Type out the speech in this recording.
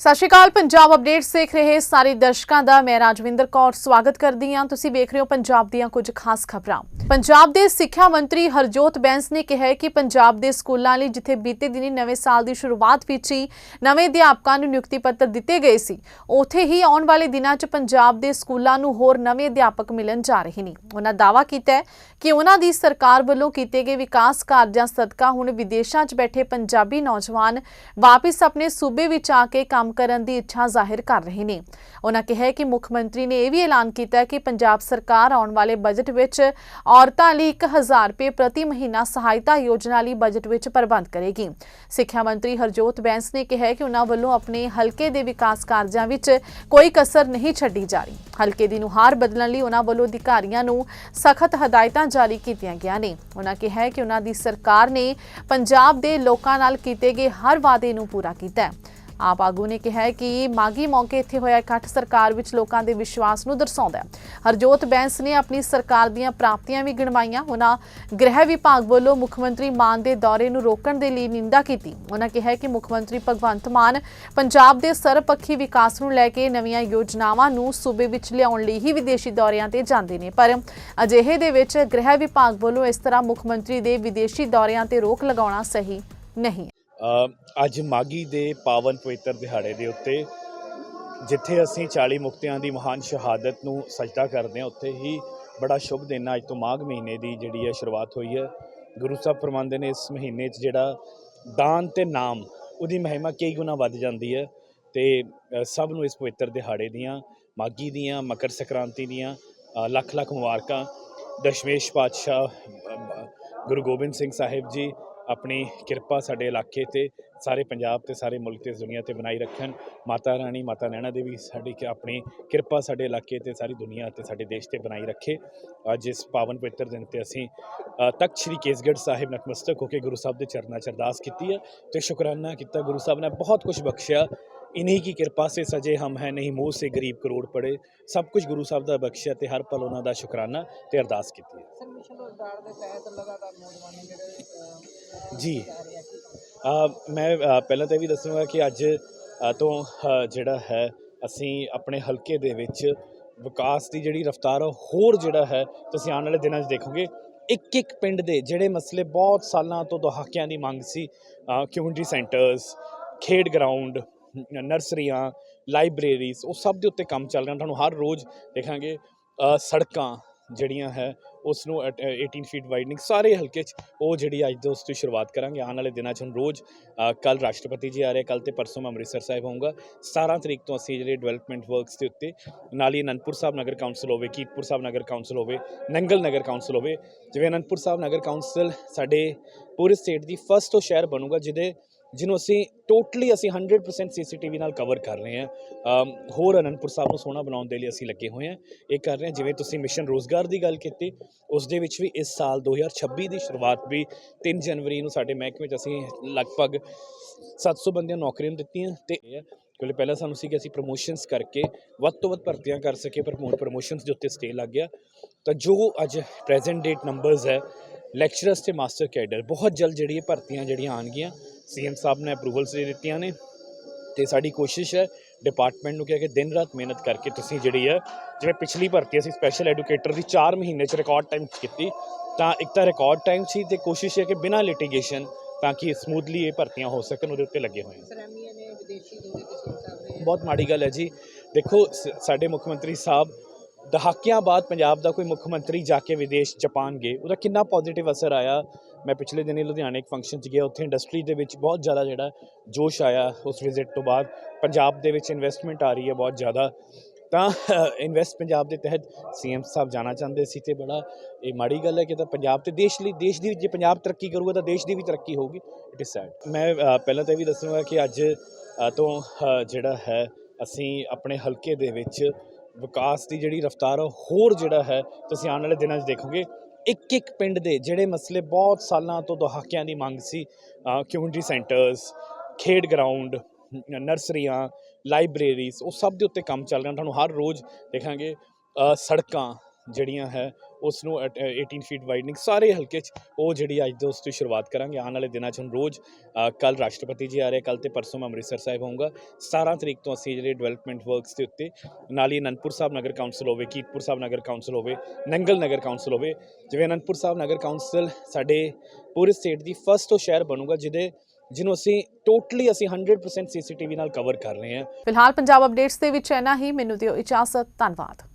ਸਤਿ ਸ਼੍ਰੀ ਅਕਾਲ, ਪੰਜਾਬ ਅਪਡੇਟਸ ਦੇਖ ਰਹੇ ਸਾਰੇ ਦਰਸ਼ਕਾਂ ਦਾ। ਮੈਂ ਰਾਜਵਿੰਦਰ ਕੌਰ, ਸਵਾਗਤ ਕਰਦੀ ਹਾਂ। ਤੁਸੀਂ ਵੇਖ ਰਹੇ ਹੋ ਪੰਜਾਬ ਦੀਆਂ ਕੁਝ ਖਾਸ ਖਬਰਾਂ। ਪੰਜਾਬ ਦੇ ਸਿੱਖਿਆ ਮੰਤਰੀ ਹਰਜੋਤ ਬੈਂਸ ਨੇ ਕਿਹਾ ਕਿ ਪੰਜਾਬ ਦੇ ਸਕੂਲਾਂ ਲਈ ਜਿੱਥੇ ਬੀਤੇ ਦਿਨੀ ਨਵੇਂ ਸਾਲ ਦੀ ਸ਼ੁਰੂਆਤ ਵਿੱਚ ਹੀ ਨਵੇਂ ਅਧਿਆਪਕਾਂ ਨੂੰ ਨਿਯੁਕਤੀ ਪੱਤਰ ਦਿੱਤੇ ਗਏ ਸੀ, ਉੱਥੇ ਹੀ ਆਉਣ ਵਾਲੇ ਦਿਨਾਂ 'ਚ ਪੰਜਾਬ ਦੇ ਸਕੂਲਾਂ ਨੂੰ ਹੋਰ ਨਵੇਂ ਅਧਿਆਪਕ ਮਿਲਣ ਜਾ ਰਹੇ ਨੇ। ਉਹਨਾਂ ਦਾਅਵਾ ਕੀਤਾ ਹੈ ਕਿ ਉਹਨਾਂ ਦੀ ਸਰਕਾਰ ਵੱਲੋਂ ਕੀਤੇ ਗਏ ਵਿਕਾਸ ਕਾਰਜਾਂ ਸਦਕਾ ਹੁਣ ਵਿਦੇਸ਼ਾਂ 'ਚ ਬੈਠੇ ਪੰਜਾਬੀ ਨੌਜਵਾਨ ਵਾਪਸ ਆਪਣੇ ਸੂਬੇ ਵਿੱਚ ਆ ਕੇ ਕੰਮ ਕਰਨ ਦੀ ਇੱਛਾ ਜ਼ਾਹਿਰ ਕਰ ਰਹੇ ਨੇ। ਉਹਨਾਂ ਕਿਹਾ ਕਿ ਮੁੱਖ ਮੰਤਰੀ ਨੇ ਇਹ ਵੀ ਐਲਾਨ ਕੀਤਾ ਕਿ ਪੰਜਾਬ ਸਰਕਾਰ ਆਉਣ ਵਾਲੇ ਬਜਟ ਵਿੱਚ ਔਰਤਾਂ ਲਈ 1000 ਰੁਪਏ ਪ੍ਰਤੀ ਮਹੀਨਾ ਸਹਾਇਤਾ ਯੋਜਨਾ ਲਈ ਬਜਟ ਵਿੱਚ ਪ੍ਰਬੰਧ ਕਰੇਗੀ। ਸਿੱਖਿਆ ਮੰਤਰੀ ਹਰਜੋਤ ਬੈਂਸ ਨੇ ਕਿਹਾ ਕਿ ਉਹਨਾਂ ਵੱਲੋਂ ਆਪਣੇ ਹਲਕੇ ਦੇ ਵਿਕਾਸ ਕਾਰਜਾਂ ਵਿੱਚ ਕੋਈ ਕਸਰ ਨਹੀਂ ਛੱਡੀ ਜਾ ਰਹੀ। ਹਲਕੇ ਦੀ ਨੁਹਾਰ ਬਦਲਣ ਲਈ ਉਹਨਾਂ ਵੱਲੋਂ ਅਧਿਕਾਰੀਆਂ ਨੂੰ ਸਖਤ ਹਦਾਇਤਾਂ ਜਾਰੀ ਕੀਤੀਆਂ ਗਿਆ ਨੇ। ਉਹਨਾਂ ਕਿਹਾ ਕਿ ਉਹਨਾਂ ਦੀ ਸਰਕਾਰ ਨੇ ਪੰਜਾਬ ਦੇ ਲੋਕਾਂ ਨਾਲ ਕੀਤੇ ਗਏ ਹਰ ਵਾਅਦੇ ਨੂੰ ਪੂਰਾ ਕੀਤਾ ਹੈ। ਆਪ ਆਗੂ ਨੇ ਕਿਹਾ ਕਿ ਮਾਗੀ ਮੌਕੇ ਇੱਥੇ ਹੋਇਆ ਇਕੱਠ ਸਰਕਾਰ ਵਿੱਚ ਲੋਕਾਂ ਦੇ ਵਿਸ਼ਵਾਸ ਨੂੰ ਦਰਸਾਉਂਦਾ ਹੈ। ਹਰਜੋਤ ਬੈਂਸ ਨੇ ਆਪਣੀ ਸਰਕਾਰ ਦੀਆਂ ਪ੍ਰਾਪਤੀਆਂ ਵੀ ਗਿਣਵਾਈਆਂ। ਉਹਨਾਂ ਗ੍ਰਹਿ ਵਿਭਾਗ ਵੱਲੋਂ ਮੁੱਖ ਮੰਤਰੀ ਮਾਨ ਦੇ ਦੌਰੇ ਨੂੰ ਰੋਕਣ ਦੇ ਲਈ ਨਿੰਦਾ ਕੀਤੀ। ਉਹਨਾਂ ਕਿਹਾ ਕਿ ਮੁੱਖ ਮੰਤਰੀ ਭਗਵੰਤ ਮਾਨ ਪੰਜਾਬ ਦੇ ਸਰਬਪੱਖੀ ਵਿਕਾਸ ਨੂੰ ਲੈ ਕੇ ਨਵੀਆਂ ਯੋਜਨਾਵਾਂ ਨੂੰ ਸੂਬੇ ਵਿੱਚ ਲਿਆਉਣ ਲਈ ਹੀ ਵਿਦੇਸ਼ੀ ਦੌਰਿਆਂ ਤੇ ਜਾਂਦੇ ਨੇ। ਪਰ ਅਜਿਹੇ ਦੇ ਵਿੱਚ ਗ੍ਰਹਿ ਵਿਭਾਗ ਵੱਲੋਂ ਇਸ ਤਰ੍ਹਾਂ ਮੁੱਖ ਮੰਤਰੀ ਦੇ ਵਿਦੇਸ਼ੀ ਦੌਰਿਆਂ ਤੇ ਰੋਕ ਲਗਾਉਣਾ ਸਹੀ ਨਹੀਂ ਅੱਜ ਮਾਗੀ ਦੇ ਪਾਵਨ ਪਵਿੱਤਰ ਦਿਹਾੜੇ ਦੇ ਉੱਤੇ ਜਿੱਥੇ ਅਸੀਂ 40 ਮੁਕਤਿਆਂ ਦੀ ਮਹਾਨ ਸ਼ਹਾਦਤ ਨੂੰ ਸਜਦਾ ਕਰਦੇ ਹਾਂ, ਉੱਥੇ ਹੀ ਬੜਾ ਸ਼ੁਭ ਦਿਨ ਅੱਜ ਤੋਂ ਮਾਘ ਮਹੀਨੇ ਦੀ ਜਿਹੜੀ ਹੈ ਸ਼ੁਰੂਆਤ ਹੋਈ ਹੈ। ਗੁਰੂ ਸਾਹਿਬ ਫਰਮਾਉਂਦੇ ਨੇ, ਇਸ ਮਹੀਨੇ 'ਚ ਜਿਹੜਾ ਦਾਨ ਤੇ ਨਾਮ, ਉਹਦੀ ਮਹਿਮਾ ਕਈ ਗੁਣਾ ਵੱਧ ਜਾਂਦੀ ਹੈ ਤੇ ਸਭ ਨੂੰ ਇਸ ਪਵਿੱਤਰ ਦਿਹਾੜੇ ਦੀਆਂ ਮਾਗੀ ਦੀਆਂ, ਮਕਰ ਸੰਕ੍ਰਾਂਤੀ ਦੀਆਂ ਲੱਖ ਲੱਖ ਮੁਬਾਰਕਾਂ। ਦਸ਼ਮੇਸ਼ ਪਾਤਸ਼ਾਹ ਗੁਰੂ ਗੋਬਿੰਦ ਸਿੰਘ ਸਾਹਿਬ ਜੀ ਆਪਣੀ ਕਿਰਪਾ ਸਾਡੇ ਇਲਾਕੇ ਤੇ, ਸਾਰੇ ਪੰਜਾਬ ਤੇ, ਸਾਰੇ ਮੁਲਕ ਤੇ ਇਸ ਦੁਨੀਆ ਤੇ ਬਣਾਈ ਰੱਖਣ। ਮਾਤਾ ਰਾਣੀ, ਮਾਤਾ ਨੈਣਾ ਦੇਵੀ ਸਾਡੀ ਕਿ ਆਪਣੀ ਕਿਰਪਾ ਸਾਡੇ ਇਲਾਕੇ ਤੇ, ਸਾਰੀ ਦੁਨੀਆ ਤੇ, ਸਾਡੇ ਦੇਸ਼ ਤੇ ਬਣਾਈ ਰੱਖੇ। ਅੱਜ ਇਸ ਪਾਵਨ ਪਵਿੱਤਰ ਦਿਨ ਤੇ ਅਸੀਂ ਤਖਤ ਸ੍ਰੀ ਕੇਸਗੜ੍ਹ ਸਾਹਿਬ ਨਤਮਸਤਕ ਹੋ ਕੇ ਗੁਰੂ ਸਾਹਿਬ ਦੇ ਚਰਨਾਂ 'ਚ ਅਰਦਾਸ ਕੀਤੀ ਹੈ ਤੇ ਸ਼ੁਕਰਾਨਾ ਕੀਤਾ। ਗੁਰੂ ਸਾਹਿਬ ਨੇ ਬਹੁਤ ਕੁਝ ਬਖਸ਼ਿਆ। इन्हीं की कृपा से सजे हम हैं नहीं मुंह से गरीब करोड़ पड़े सब कुछ गुरु ਸਾਹਿਬ ਦਾ ਬਖਸ਼ਿਆ ਤੇ ਹਰ ਪਲ ਉਹਨਾਂ ਦਾ ਸ਼ੁਕਰਾਨਾ ਤੇ ਅਰਦਾਸ ਕੀਤੀ ਹੈ ਸਰ ਮਿਸ਼ਨ ਰੋਜ਼ਗਾਰ ਦੇ ਤਹਿਤ ਲਗਾਤਾਰ ਨੌਜਵਾਨ ਜਿਹੜੇ ਅਹ, ਜੀ। ਜਾ ਰਹੇ ਆ ਕੀ ਅ, ਮੈਂ ਅ, ਪਹਿਲਾਂ ਤਾਂ ਇਹ ਵੀ ਦੱਸੂੰਗਾ ਕਿ ਅੱਜ ਅ, ਤੋਂ ਅ, ਜਿਹੜਾ ਹੈ ਅਸੀਂ ਆਪਣੇ ਹਲਕੇ ਦੇ ਵਿੱਚ ਵਿਕਾਸ ਦੀ ਜਿਹੜੀ ਰਫ਼ਤਾਰ ਆ, ਹੋਰ ਜਿਹੜਾ ਹੈ ਤੁਸੀਂ ਆਉਣ ਵਾਲੇ ਦਿਨਾਂ 'ਚ ਦੇਖੋਗੇ ਇੱਕ ਇੱਕ ਪਿੰਡ ਦੇ ਜਿਹੜੇ ਮਸਲੇ ਬਹੁਤ ਸਾਲਾਂ ਤੋਂ ਦਹਾਕਿਆਂ ਦੀ ਮੰਗ ਸੀ ਕਮਿਊਨਿਟੀ ਸੈਂਟਰਸ ਖੇਡ ਗਰਾਊਂਡ ਨਰਸਰੀਆਂ ਲਾਇਬ੍ਰੇਰੀਜ਼ ਉਹ ਸਭ ਦੇ ਉੱਤੇ ਕੰਮ ਚੱਲ ਰਿਹਾ। ਤੁਹਾਨੂੰ ਹਰ ਰੋਜ਼ ਦੇਖਾਂਗੇ ਸੜਕਾਂ ਜਿਹੜੀਆਂ ਹੈ ਉਸ ਨੂੰ ਅਟ- ਅ, 18 ਫੀਟ ਵਾਈਡਨਿੰਗ ਸਾਰੇ ਹਲਕੇ 'ਚ ਉਹ ਜਿਹੜੀ ਅੱਜ ਤੋਂ ਉਸ ਤੋਂ ਸ਼ੁਰੂਆਤ ਕਰਾਂਗੇ। ਆਉਣ ਵਾਲੇ ਦਿਨਾਂ 'ਚ ਹੁਣ ਰੋਜ਼ ਕੱਲ ਰਾਸ਼ਟਰਪਤੀ ਜੀ ਆ ਰਹੇ ਕੱਲ ਤੇ ਪਰਸੋਂ ਮੈਂ ਅੰਮ੍ਰਿਤਸਰ ਸਾਹਿਬ ਹੋਊਂਗਾ 17 ਤਰੀਕ ਤੋਂ ਅਸੀਂ ਜਿਹੜੇ ਡਿਵੈਲਪਮੈਂਟ ਵਰਕਸ ਦੇ ਉੱਤੇ ਨਾਲ ਹੀ ਅਨੰਦਪੁਰ ਸਾਹਿਬ ਨਗਰ ਕੌਂਸਲ ਹੋਵੇ ਕੀਤਪੁਰ ਸਾਹਿਬ ਨਗਰ ਕੌਂਸਲ ਹੋਵੇ ਨੰਗਲ ਨਗਰ ਕੌਂਸਲ ਹੋਵੇ ਜਿਵੇਂ ਅਨੰਦਪੁਰ ਸਾਹਿਬ ਨਗਰ ਕੌਂਸਲ ਸਾਡੇ ਪੂਰੇ ਸਟੇਟ ਦੀ ਫਸਟ ਉਹ ਸ਼ਹਿਰ ਬਣੂਗਾ ਜਿਹਦੇ ਜਿਹਨੂੰ ਅਸੀਂ ਟੋਟਲੀ ਅਸੀਂ 100% ਸੀਸੀਟੀਵੀ ਨਾਲ ਕਵਰ ਕਰ ਰਹੇ ਹਾਂ। ਹੋਰ ਅਨੰਦਪੁਰ ਸਾਹਿਬ ਨੂੰ ਸੋਹਣਾ ਬਣਾਉਣ ਦੇ ਲਈ ਅਸੀਂ ਲੱਗੇ ਹੋਏ ਹਾਂ। ਇਹ ਕਰ ਰਹੇ ਹਾਂ, ਜਿਵੇਂ ਤੁਸੀਂ ਮਿਸ਼ਨ ਰੋਜ਼ਗਾਰ ਦੀ ਗੱਲ ਕੀਤੀ, ਉਸ ਦੇ ਵਿੱਚ ਵੀ ਇਸ ਸਾਲ 2026 ਦੀ ਸ਼ੁਰੂਆਤ ਵੀ 3 ਜਨਵਰੀ ਨੂੰ ਸਾਡੇ ਮਹਿਕਮੇ 'ਚ ਅਸੀਂ ਲਗਭਗ 700 ਬੰਦਿਆਂ ਨੂੰ ਨੌਕਰੀਆਂ ਦਿੱਤੀਆਂ ਤੇ ਕਿਉਂਕਿ ਪਹਿਲਾਂ ਸਾਨੂੰ ਸੀ ਕਿ ਅਸੀਂ ਪ੍ਰੋਮੋਸ਼ਨਸ ਕਰਕੇ ਵੱਧ ਤੋਂ ਵੱਧ ਭਰਤੀਆਂ ਕਰ ਸਕੇ ਪਰ ਹੁਣ ਪ੍ਰੋਮੋਸ਼ਨਸ ਦੇ ਉੱਤੇ ਸਟੇ ਲੱਗ ਗਿਆ। ਤਾਂ ਜੋ ਅੱਜ ਪ੍ਰੈਜ਼ੈਂਟ ਡੇਟ ਨੰਬਰਸ ਹੈ ਲੈਕਚਰਰਸ ਤੇ ਮਾਸਟਰ ਕੈਡਰ ਬਹੁਤ ਜਲਦ ਜਿਹੜੀ ਇਹ ਭਰਤੀਆਂ ਜਿਹੜੀਆਂ ਆਣਗੀਆਂ ਸੀਐਮ ਸਾਹਿਬ ਨੇ ਅਪਰੂਵਲਸ ਦੇ ਦਿੱਤੀਆਂ ਨੇ ਤੇ ਸਾਡੀ ਕੋਸ਼ਿਸ਼ ਹੈ ਡਿਪਾਰਟਮੈਂਟ ਨੂੰ ਕਿਹਾ ਕਿ ਦਿਨ ਰਾਤ ਮਿਹਨਤ ਕਰਕੇ ਤੁਸੀਂ ਜਿਹੜੀ ਹੈ ਜਿਵੇਂ ਪਿਛਲੀ ਭਰਤੀ ਅਸੀਂ ਸਪੈਸ਼ਲ ਐਡੂਕੇਟਰ ਦੀ 4 ਮਹੀਨੇ ਚ ਰਿਕਾਰਡ ਟਾਈਮ 'ਚ ਕੀਤੀ ਤਾਂ ਇੱਕ ਤਾਂ ਰਿਕਾਰਡ ਟਾਈਮ ਸੀ ਤੇ ਕੋਸ਼ਿਸ਼ ਹੈ ਕਿ ਬਿਨਾਂ ਲਿਟੀਗੇਸ਼ਨ ਤਾਂ ਕਿ ਸਮੂਥਲੀ ਇਹ ਭਰਤੀਆਂ ਹੋ ਸਕਣ ਉਹਦੇ ਉੱਤੇ ਲੱਗੇ ਹੋਏ ਨੇ ਬਹੁਤ ਮਾੜੀ ਗੱਲ ਹੈ ਜੀ। ਦੇਖੋ ਸਾਡੇ ਮੁੱਖ ਮੰਤਰੀ ਸਾਹਿਬ ਦਹਾਕਿਆਂ ਬਾਅਦ ਪੰਜਾਬ ਦਾ ਕੋਈ ਮੁੱਖ ਮੰਤਰੀ ਜਾ ਕੇ ਵਿਦੇਸ਼ ਜਾਪਾਨ ਗਏ, ਉਹਦਾ ਕਿੰਨਾ ਪੋਜ਼ਿਟਿਵ ਅਸਰ ਆਇਆ? ਮੈਂ ਪਿਛਲੇ ਦਿਨੀ ਲੁਧਿਆਣੇ ਇੱਕ ਫੰਕਸ਼ਨ 'ਚ ਗਿਆ, ਉੱਥੇ ਇੰਡਸਟਰੀ ਦੇ ਵਿੱਚ ਬਹੁਤ ਜ਼ਿਆਦਾ ਜਿਹੜਾ ਜੋਸ਼ ਆਇਆ ਉਸ ਵਿਜ਼ਿਟ ਤੋਂ ਬਾਅਦ। ਪੰਜਾਬ ਦੇ ਵਿੱਚ ਇਨਵੈਸਟਮੈਂਟ ਆ ਰਹੀ ਹੈ ਬਹੁਤ ਜ਼ਿਆਦਾ। ਤਾਂ ਇਨਵੈਸਟ ਪੰਜਾਬ ਦੇ ਤਹਿਤ ਸੀਐਮ ਸਾਹਿਬ ਜਾਣਾ ਚਾਹੁੰਦੇ ਸੀ ਤੇ ਬੜਾ ਇਹ ਮਾੜੀ ਗੱਲ ਹੈ ਕਿ ਤਾਂ ਪੰਜਾਬ ਤੇ ਦੇਸ਼ ਲਈ, ਦੇਸ਼ ਦੀ ਜੇ ਪੰਜਾਬ ਤਰੱਕੀ ਕਰੂਗਾ ਤਾਂ ਦੇਸ਼ ਦੀ ਵੀ ਤਰੱਕੀ ਹੋਊਗੀ ਇਟ ਇਜ਼ ਸੈਡ ਮੈਂ ਪਹਿਲਾਂ ਤਾਂ ਇਹ ਵੀ ਦੱਸੂੰਗਾ ਕਿ ਅੱਜ ਤੋਂ ਜਿਹੜਾ ਹੈ, ਅਸੀਂ ਆਪਣੇ ਹਲਕੇ ਦੇ ਵਿੱਚ ਵਿਕਾਸ ਦੀ ਜਿਹੜੀ ਰਫ਼ਤਾਰ ਆ, ਹੋਰ ਜਿਹੜਾ ਹੈ ਤੁਸੀਂ ਆਉਣ ਵਾਲੇ ਦਿਨਾਂ 'ਚ ਦੇਖੋਗੇ। ਇੱਕ ਇੱਕ ਪਿੰਡ ਦੇ ਜਿਹੜੇ ਮਸਲੇ ਬਹੁਤ ਸਾਲਾਂ ਤੋਂ ਦਹਾਕਿਆਂ ਦੀ ਮੰਗ ਸੀ ਕਮਿਊਨਿਟੀ ਸੈਂਟਰਸ ਖੇਡ ਗਰਾਊਂਡ ਨਰਸਰੀਆਂ ਲਾਇਬ੍ਰੇਰੀਜ਼ ਉਹ ਸਭ ਦੇ ਉੱਤੇ ਕੰਮ ਚੱਲ ਰਿਹਾ। ਤੁਹਾਨੂੰ ਹਰ ਰੋਜ਼ ਦੇਖਾਂਗੇ ਸੜਕਾਂ ਜਿਹੜੀਆਂ ਹੈ ਉਸ ਨੂੰ ਅਟ- 18 ਫੀਟ ਵਾਈਡਨਿੰਗ ਸਾਰੇ ਹਲਕੇ 'ਚ ਉਹ ਜਿਹੜੀ ਅੱਜ ਤੋਂ ਉਸ ਤੋਂ ਸ਼ੁਰੂਆਤ ਕਰਾਂਗੇ। ਆਉਣ ਵਾਲੇ ਦਿਨਾਂ 'ਚ ਹੁਣ ਰੋਜ਼ ਕੱਲ ਰਾਸ਼ਟਰਪਤੀ ਜੀ ਆ ਰਹੇ ਕੱਲ ਤੇ ਪਰਸੋਂ ਮੈਂ ਅੰਮ੍ਰਿਤਸਰ ਸਾਹਿਬ ਹੋਊਂਗਾ। 17 ਤਰੀਕ ਤੋਂ ਅਸੀਂ ਜਿਹੜੇ ਡਿਵੈਲਪਮੈਂਟ ਵਰਕਸ ਦੇ ਉੱਤੇ ਨਾਲ ਹੀ ਅਨੰਦਪੁਰ ਸਾਹਿਬ ਨਗਰ ਕੌਂਸਲ ਹੋਵੇ, ਕੀਰਤਪੁਰ ਸਾਹਿਬ ਨਗਰ ਕੌਂਸਲ ਹੋਵੇ, ਨੰਗਲ ਨਗਰ ਕੌਂਸਲ ਹੋਵੇ, ਜਿਵੇਂ ਅਨੰਦਪੁਰ ਸਾਹਿਬ ਨਗਰ ਕੌਂਸਲ ਸਾਡੇ ਪੂਰੇ ਸਟੇਟ ਦੀ ਫਸਟ ਉਹ ਸ਼ਹਿਰ ਬਣੂਗਾ, ਜਿਹਦੇ, ਜਿਹਨੂੰ ਅਸੀਂ ਟੋਟਲੀ ਅਸੀਂ 100% ਸੀਸੀਟੀਵੀ ਨਾਲ ਕਵਰ ਕਰ ਰਹੇ ਹਾਂ। ਫਿਲਹਾਲ ਪੰਜਾਬ ਅਪਡੇਟਸ ਦੇ ਵਿੱਚ ਇੰਨਾ ਹੀ। ਮੈਨੂੰ ਦਿਓ ਇਜਾਜ਼ਤ। ਧੰਨਵਾਦ।